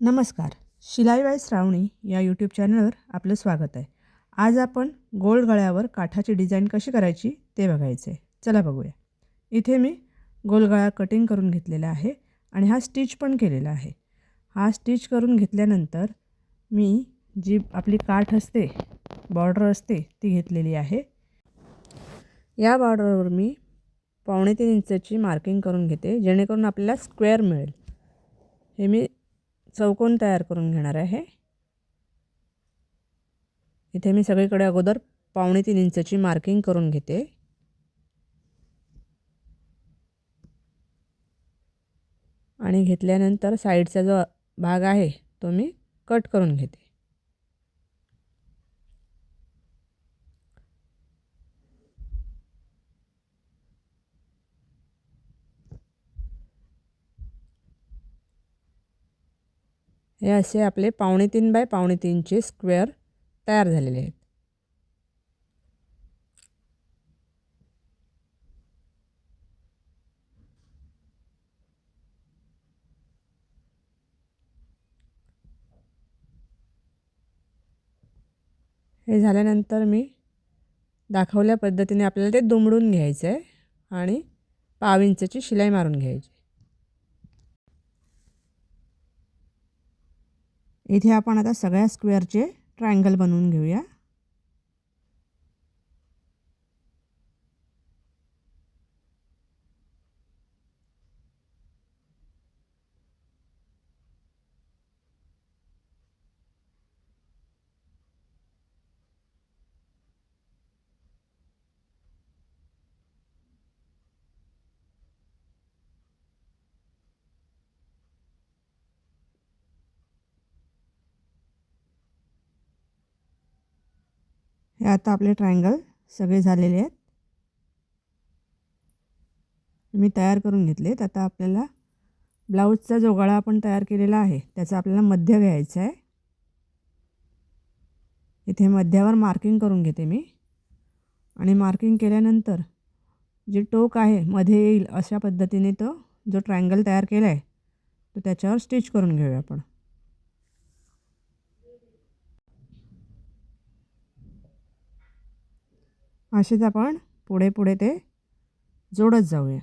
नमस्कार. शिलाईबाई श्रावणी या यूट्यूब चॅनलवर आपलं स्वागत आहे. आज आपण गोल गळ्यावर काठाची डिझाईन कशी करायची ते बघायचं आहे चला बघूया. इथे मी गोल गळा कटिंग करून घेतलेला आहे आणि हा स्टिच पण केलेला आहे. हा स्टिच करून घेतल्यानंतर मी जी आपली काठ असते बॉर्डर असते ती घेतलेली आहे. या बॉर्डरवर मी पावणे तीन इंचाची मार्किंग करून घेते जेणेकरून आपल्याला स्क्वेअर मिळेल. हे मी चौकोन तयार करून घेणार आहे. इथे मी सगळीकडे अगोदर पावणे तीन इंचची मार्किंग करून घेते. आणि घेतल्यानंतर साईडचा जो भाग आहे तो मी कट करून घेते. हे असे आपले पावणे तीन बाय पावणे तीनचे स्क्वेअर तयार झालेले आहेत. हे झाल्यानंतर मी दाखवल्या पद्धतीने आपल्याला ते दुमडून घ्यायचं आहे आणि पाव इंचाची शिलाई मारून घ्यायची इथे आपण आता सगळ्या स्क्वेअरचे ट्रायंगल बनवून घेऊया. हे आता आपले ट्रायंगल सगळे झालेले आहेत. मी तयार करून घेतलेत. आता आपल्याला ब्लाऊजचा जो गळा आपण तयार केलेला आहे त्याचा आपल्याला मध्य घ्यायचा आहे. इथे मध्यावर मार्किंग करून घेते मी. आणि मार्किंग केल्यानंतर जे टोक आहे मध्ये येईल अशा पद्धतीने तो जो ट्रायंगल तयार केला आहे तो त्याच्यावर स्टिच करून घेऊया आपण. असेच आपण पुढे पुढे ते जोडत जाऊया.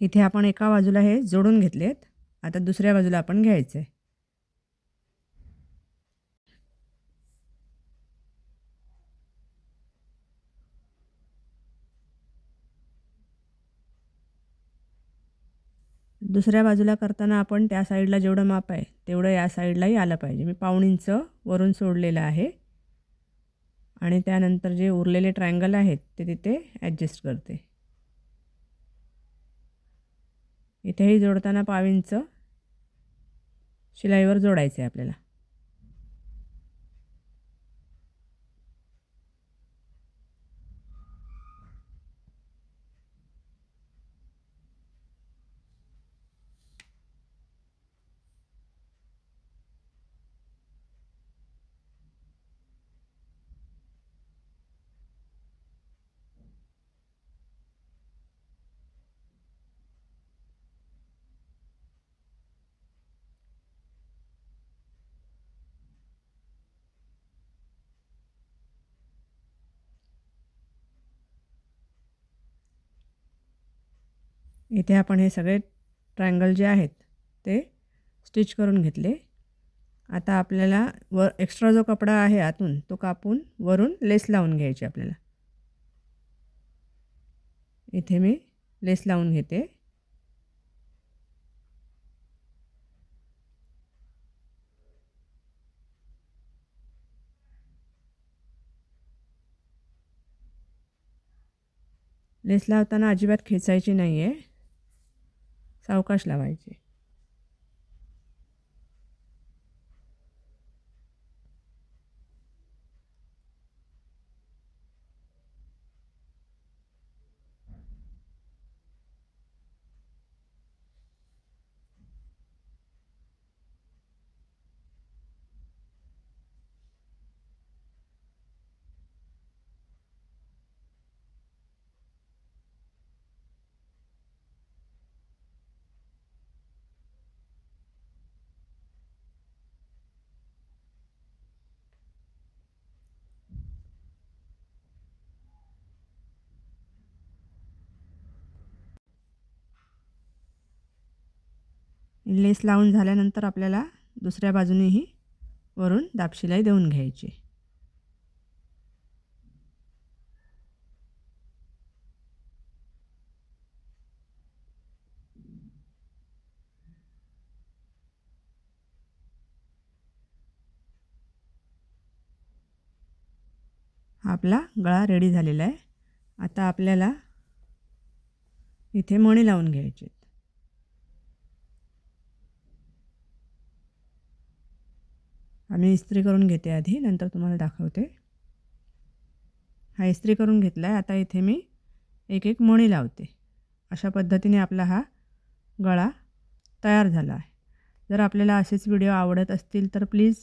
इथे आपण एका बाजूला हे जोडून घेतलेत. आता दुसऱ्या बाजूला आपण घ्यायचं. आहे दुसऱ्या बाजूला करताना आपण त्या साईडला जेवढं माप आहे तेवढं या साईडलाही आलं पाहिजे. मी पाऊण इंच वरून सोडलेलं आहे. आणि त्यानंतर जे उरलेले ट्रायंगल आहेत ते तिथे ॲडजस्ट करते. इथेही जोडताना पाव इंच शिलाईवर जोडायचं आहे आपल्याला. इथे आपण हे सगळे ट्रायंगल जे आहेत ते स्टिच करून घेतले. आता आपल्याला वर एक्स्ट्रा जो कपडा आहे आतून तो कापून वरून लेस लावून घ्यायची आपल्याला. इथे मी लेस लावून घेते. लेस लावताना अजिबात खेचायची नाही आहे सावकाश लावायचे. लेस लावून झाल्यानंतर आपल्याला दुसऱ्या बाजूनेही वरून दापशिलाई देऊन घ्यायची. हा आपला गळा रेडी झालेला आहे. आता आपल्याला इथे मणी लावून घ्यायचे. आम्ही इस्त्री करून घेते आधी नंतर तुम्हाला दाखवते. हा इस्त्री करून घेतला आहे आता इथे मी एक एक मणी लावते. अशा पद्धतीने आपला हा गळा तयार झाला आहे. जर आपल्याला असेच व्हिडिओ आवडत असतील तर प्लीज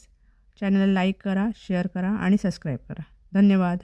चॅनलला लाईक करा शेअर करा आणि सबस्क्राईब करा. धन्यवाद.